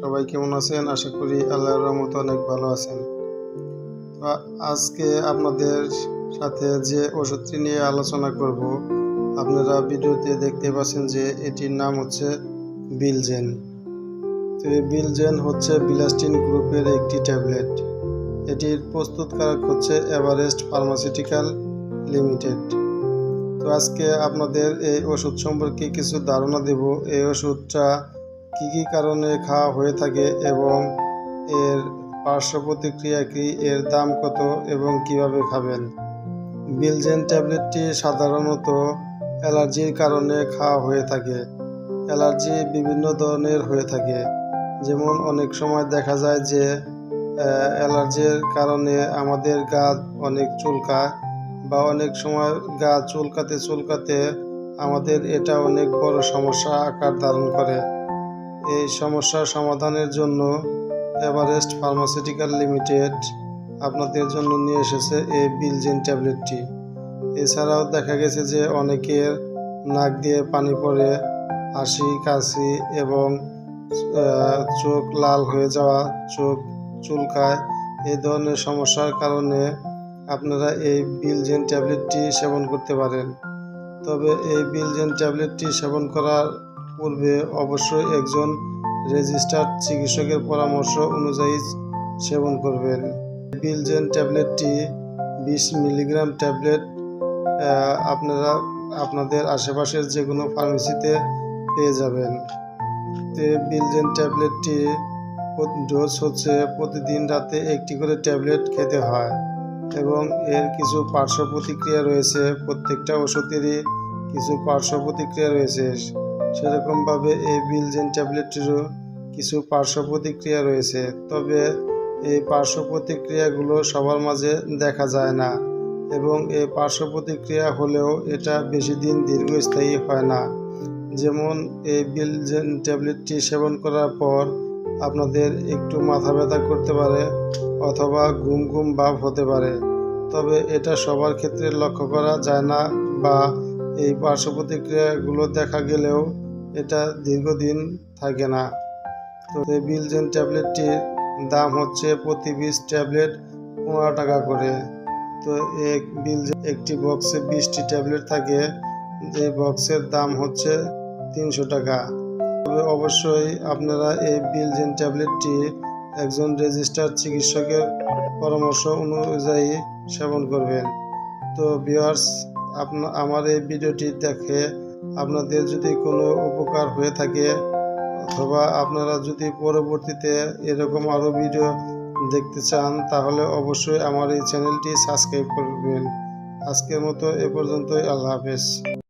সবাই কেমন আছেন? আশা করি আল্লাহর রহমত অনেক ভালো আছেন। তো আজকে আপনাদের সাথে যে ওষুধটি নিয়ে আলোচনা করব, আপনারা ভিডিওতে দেখতে পাচ্ছেন যে এটির নাম হচ্ছে বিলজেন তো এই বিলজেন হচ্ছে বিলাস্টিন গ্রুপের একটি ট্যাবলেট। এটির প্রস্তুতকারক হচ্ছে এভারেস্ট ফার্মাসিউটিক্যাল লিমিটেড তো আজকে আপনাদের এই ওষুধ সম্পর্কে কিছু ধারণা দেব। এই ওষুধটা কী কী কারণে খাওয়া হয়ে থাকে এবং এর পার্শ্ব প্রতিক্রিয়া কী, এর দাম কত এবং কীভাবে খাবেন? বিলজেন ট্যাবলেটটি সাধারণত অ্যালার্জির কারণে খাওয়া হয়ে থাকে। অ্যালার্জি বিভিন্ন ধরনের হয়ে থাকে। যেমন অনেক সময় দেখা যায় যে অ্যালার্জির কারণে আমাদের গা অনেক চুলকায় বা অনেক সময় গা চুলকাতে চুলকাতে আমাদের এটা অনেক বড় সমস্যা আকার ধারণ করে। এই সমস্যার সমাধানের জন্য এভারেস্ট ফার্মাসিউটিক্যাল লিমিটেড আপনাদের জন্য নিয়ে এসেছে এই বিলজেন ট্যাবলেটটি। এছাড়াও দেখা গেছে যে অনেকের নাক দিয়ে পানি পড়ে, হাসি, কাশি এবং চোখ লাল হয়ে যাওয়া, চোখ চুলকায় এই ধরনের সমস্যার কারণে আপনারা এই বিলজেন ট্যাবলেটটি সেবন করতে পারেন। তবে এই বিলজেন ট্যাবলেটটি সেবন করার পূর্বে অবশ্যই একজন রেজিস্টার্ড চিকিৎসকের পরামর্শ অনুযায়ী সেবন করবেন। বিলজেন ট্যাবলেটটি বিশ মিলিগ্রাম ট্যাবলেট আপনারা আপনাদের আশেপাশের যে কোনো ফার্মেসিতে পেয়ে যাবেন। বিলজেন ট্যাবলেটটি ডোজ হচ্ছে প্রতিদিন রাতে একটি করে ট্যাবলেট খেতে হয় এবং এর কিছু পার্শ্ব প্রতিক্রিয়া রয়েছে। প্রত্যেকটা ওষুধেরই কিছু পার্শ্ব প্রতিক্রিয়া রয়েছে। সেরকমভাবে এই বিলজেন ট্যাবলেটটিরও কিছু পার্শ্ব প্রতিক্রিয়া রয়েছে, তবে এই পার্শ্ব প্রতিক্রিয়াগুলো সবার মাঝে দেখা যায় না এবং এই পার্শ্ব প্রতিক্রিয়া হলেও এটা বেশি দিন দীর্ঘস্থায়ী হয় না। যেমন এই বিলজেন ট্যাবলেটটি সেবন করার পর আপনাদের একটু মাথা ব্যথা করতে পারে অথবা ঘুম ঘুম ভাব হতে পারে, তবে এটা সবার ক্ষেত্রে লক্ষ্য করা যায় না বা এই পার্শ্ব প্রতিক্রিয়াগুলো দেখা গেলেও এটা দীর্ঘদিন থাকে না। তো বিলজেন ট্যাবলেটটির দাম হচ্ছে প্রতি বিশ ট্যাবলেট পনেরো টাকা করে। তো এক বিল একটি বক্সে বিশটি ট্যাবলেট থাকে। যে বক্সের দাম হচ্ছে তিনশো টাকা। তবে অবশ্যই আপনারা এই বিলজেন ট্যাবলেটটি একজন রেজিস্টার্ড চিকিৎসকের পরামর্শ অনুযায়ী সেবন করবেন। তো ভিউয়ার্স আপনা আমার এই ভিডিওটি দেখে আপনাদের যদি কোনো উপকার হয়ে থাকে, অথবা আপনারা যদি পরবর্তীতে এরকম আরও ভিডিও দেখতে চান, তাহলে অবশ্যই আমার এই চ্যানেলটি সাবস্ক্রাইব করবেন। আজকের মতো এ পর্যন্তই, আল্লাহ হাফেজ।